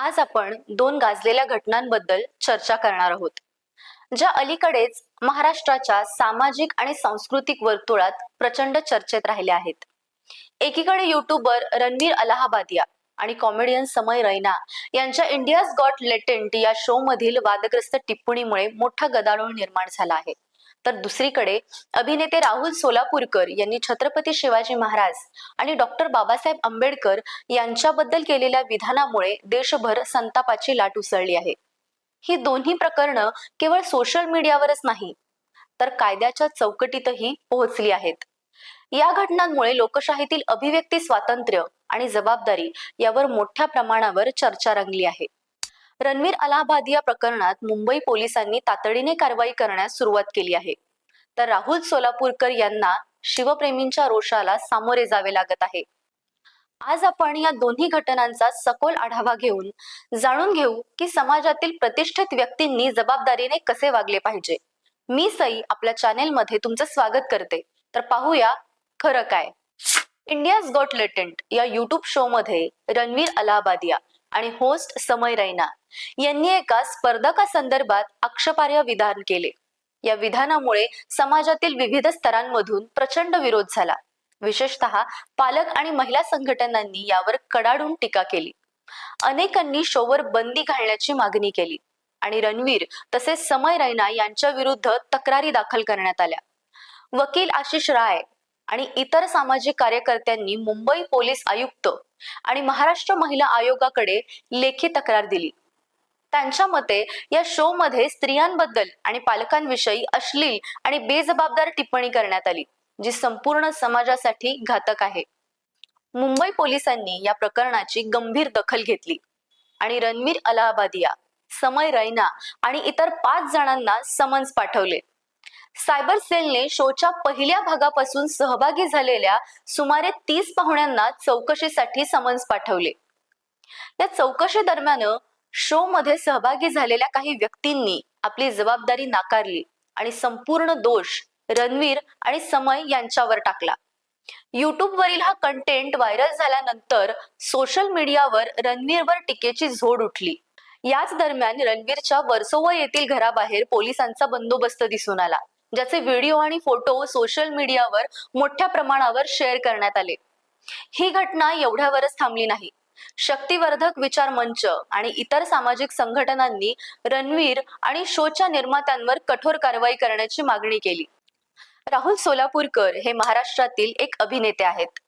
आज आपण दोन गाजलेल्या घटनांबद्दल चर्चा करणार आहोत. ज्या अलीकडेच महाराष्ट्राच्या सामाजिक आणि सांस्कृतिक वर्तुळात प्रचंड चर्चेत राहिल्या आहेत. एकीकडे युट्यूबर रणवीर अलाहाबादिया आणि कॉमेडियन समय रैना यांच्या इंडियाज गॉट लेटेंट या शो मधील वादग्रस्त टिप्पणीमुळे मोठा गदारोळ निर्माण झाला आहे. तर दुसरीकडे अभिनेते राहुल सोलापूरकर यांनी छत्रपती शिवाजी महाराज आणि डॉक्टर बाबासाहेब आंबेडकर यांच्याबद्दल केलेल्या विधानामुळे देशभर संतापाची लाट उसळली आहे. ही दोन्ही प्रकरणं केवळ सोशल मीडियावरच नाही तर कायद्याच्या चौकटीतही पोहोचली आहेत. या घटनांमुळे लोकशाहीतील अभिव्यक्ती स्वातंत्र्य आणि जबाबदारी यावर मोठ्या प्रमाणावर चर्चा रंगली आहे. रणवीर अलाहाबादिया प्रकरणात मुंबई पोलिसांनी तातडीने कारवाई करण्यास सुरुवात केली आहे. तर राहुल सोलापूरकर यांना शिवप्रेमींच्या रोषाला सामोरे जावे लागत आहे. आज आपण या दोन्ही घटनांचा सखोल आढावा घेऊन जाणून घेऊ की समाजातील प्रतिष्ठित व्यक्तींनी जबाबदारीने कसे वागले पाहिजे. मी सई आपल्या चॅनेलमध्ये तुमचं स्वागत करते. तर पाहूया खरं काय. इंडियाज गॉट लेटेंट या युट्यूब शो मध्ये रणवीर अलाहाबादिया आणि होस्ट समय रैना यांनी एका स्पर्धकासंदर्भात आक्षेपार्ह विधान केले. या विधानामुळे समाजातील विविध स्तरांमधून प्रचंड विरोध झाला. विशेषतः पालक आणि महिला संघटनांनी यावर कडाडून टीका केली. अनेकांनी शोवर बंदी घालण्याची मागणी केली आणि रणवीर तसेच समय रैना यांच्या विरुद्ध तक्रारी दाखल करण्यात आल्या. वकील आशिष राय आणि इतर सामाजिक कार्यकर्त्यांनी मुंबई पोलीस आयुक्त आणि महाराष्ट्र महिला आयोगाकडे लेखी तक्रार दिली. त्यांच्या मते या शो मध्ये स्त्रियांबद्दल आणि पालकांविषयी अश्लील आणि बेजबाबदार टिप्पणी करण्यात आली जी संपूर्ण समाजासाठी घातक आहे. मुंबई पोलिसांनी या प्रकरणाची गंभीर दखल घेतली आणि रणवीर अलाहाबादिया समय रैना आणि इतर पाच जणांना समन्स पाठवले. सायबर सेलने शोच्या पहिल्या भागापासून सहभागी झालेल्या सुमारे तीस पाहुण्यांना चौकशीसाठी समन्स पाठवले. या चौकशी दरम्यान शो मध्ये सहभागी झालेल्या काही व्यक्तींनी आपली जबाबदारी नाकारली आणि संपूर्ण दोष रणवीर आणि समय यांच्यावर टाकला. युट्यूब वरील हा कंटेंट व्हायरल झाल्यानंतर सोशल मीडियावर रणवीरवर टीकेची झोड उठली. याच दरम्यान रणवीरच्या वर्सोवा येथील घराबाहेर पोलिसांचा बंदोबस्त दिसून आला. ज्याचे व्हिडिओ आणि फोटो सोशल मीडियावर मोठ्या प्रमाणावर शेअर करण्यात आले. ही घटना एवढ्यावरच थांबली नाही. शक्तिवर्धक विचार मंच आणि इतर सामाजिक संघटनांनी रणवीर आणि शोच्या निर्मात्यांवर कठोर कारवाई करण्याची मागणी केली. राहुल सोलापूरकर हे महाराष्ट्रातील एक अभिनेते आहेत.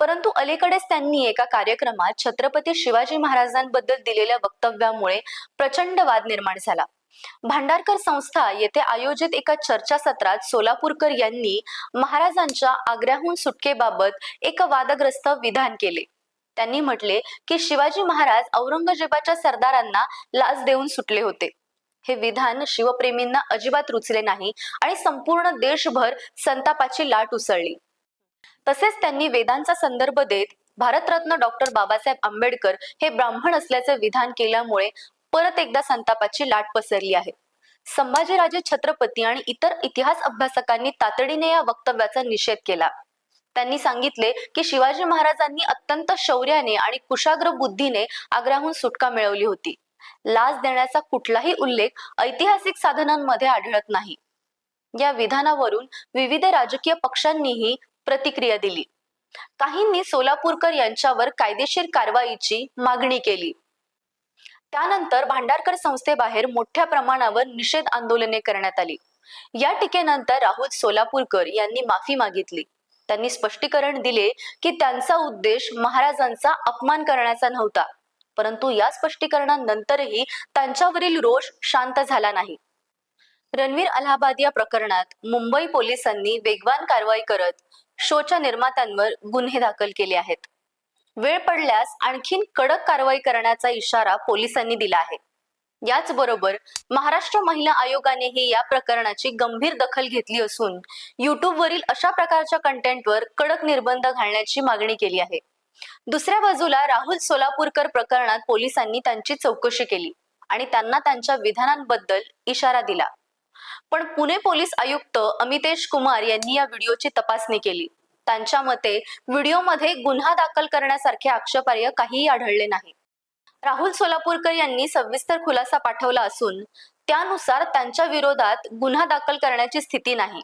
परंतु अलीकडेच त्यांनी एका कार्यक्रमात छत्रपती शिवाजी महाराजांबद्दल दिलेल्या वक्तव्यामुळे प्रचंड वाद निर्माण झाला. भांडारकर संस्था येथे आयोजित एका चर्चासत्रात सोलापूरकर यांनी महाराजांच्या आग्र्याहून सुटकेबाबत एक वादग्रस्त विधान केले. त्यांनी म्हटले की शिवाजी महाराज औरंगजेबाच्या सरदारांना लाच देऊन सुटले होते. हे विधान शिवप्रेमींना अजिबात रुचले नाही आणि संपूर्ण देशभर संतापाची लाट उसळली. तसेच त्यांनी वेदांचा संदर्भ देत भारतरत्न डॉक्टर बाबासाहेब आंबेडकर हे ब्राह्मण असल्याचे विधान केल्यामुळे परत एकदा संतापाची लाट पसरली आहे. संभाजीराजे छत्रपती आणि इतर इतिहास अभ्यासकांनी तातडीने या वक्तव्याचा निषेध केला. त्यांनी सांगितले की शिवाजी महाराजांनी अत्यंत शौर्याने आणि कुशाग्र बुद्धीने आग्र्याहून सुटका मिळवली होती. लाच देण्याचा कुठलाही उल्लेख ऐतिहासिक साधनांमध्ये आढळत नाही. या विधानावरून विविध राजकीय पक्षांनीही प्रतिक्रिया दिली. काहींनी सोलापूरकर यांच्यावर कायदेशीर कारवाईची मागणी केली. त्यानंतर भांडारकर संस्थेबाहेर मोठ्या प्रमाणावर निषेध आंदोलने करण्यात आली. या टीकेनंतर राहुल सोलापूरकर यांनी माफी मागितली. त्यांनी स्पष्टीकरण दिले की त्यांचा उद्देश महाराजांचा अपमान करण्याचा नव्हता. परंतु या स्पष्टीकरणानंतरही त्यांच्यावरील रोष शांत झाला नाही. रणवीर अलाहाबाद या प्रकरणात मुंबई पोलिसांनी वेगवान कारवाई करत शोच्या निर्मात्यांवर गुन्हे दाखल केले आहेत. वेळ पडल्यास आणखीन कडक कारवाई करण्याचा इशारा पोलिसांनी दिला आहे. याचबरोबर महाराष्ट्र महिला आयोगानेही या प्रकरणाची गंभीर दखल घेतली असून युट्यूबवरील अशा प्रकारच्या कंटेंटवर कडक निर्बंध घालण्याची मागणी केली आहे. दुसऱ्या बाजूला राहुल सोलापूरकर प्रकरणात पोलिसांनी त्यांची चौकशी केली आणि त्यांना त्यांच्या विधानांबद्दल इशारा दिला. पण पुणे पोलीस आयुक्त अमितेश कुमार यांनी या व्हिडिओची तपासणी केली. त्यांच्या मते व्हिडिओमध्ये गुन्हा दाखल करण्यासारखे आक्षेपार्ह काहीही आढळले नाही. राहुल सोलापूरकर यांनी सविस्तर खुलासा पाठवला असून त्यानुसार त्यांच्या विरोधात गुन्हा दाखल करण्याची स्थिती नाही.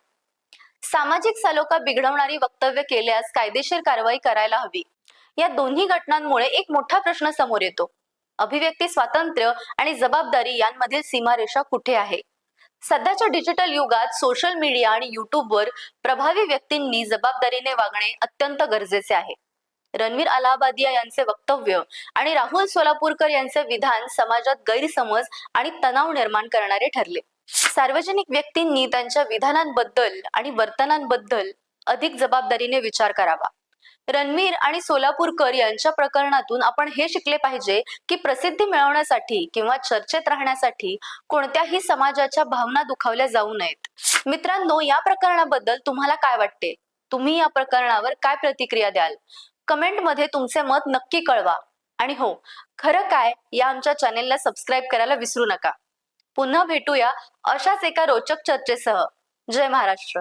सामाजिक सलोखा बिघडवणारी वक्तव्य केल्यास कायदेशीर कारवाई करायला हवी. या दोन्ही घटनांमुळे एक मोठा प्रश्न समोर येतो. अभिव्यक्ती स्वातंत्र्य आणि जबाबदारी यांमधील सीमारेषा कुठे आहे? सध्याच्या डिजिटल युगात सोशल मीडिया आणि युट्यूबवर प्रभावी व्यक्तींनी जबाबदारीने वागणे अत्यंत गरजेचे आहे. रणवीर अलाहाबादिया यांचे वक्तव्य आणि राहुल सोलापूरकर यांचे विधान समाजात गैरसमज आणि तणाव निर्माण करणारे ठरले. सार्वजनिक व्यक्तींनी त्यांच्या विधानांबद्दल आणि वर्तनांबद्दल अधिक जबाबदारीने विचार करावा. रणवीर आणि सोलापूरकर यांच्या प्रकरणातून आपण हे शिकले पाहिजे की प्रसिद्धी मिळवण्यासाठी किंवा चर्चेत राहण्यासाठी कोणत्याही समाजाच्या भावना दुखावल्या जाऊ नयेत. मित्रांनो या प्रकरणाबद्दल तुम्हाला काय वाटते? तुम्ही या प्रकरणावर काय प्रतिक्रिया द्याल? कमेंटमध्ये तुमचे मत नक्की कळवा. आणि हो खरं काय या आमच्या चॅनेलला सबस्क्राईब करायला विसरू नका. पुन्हा भेटूया अशाच एका रोचक चर्चेसह. जय महाराष्ट्र.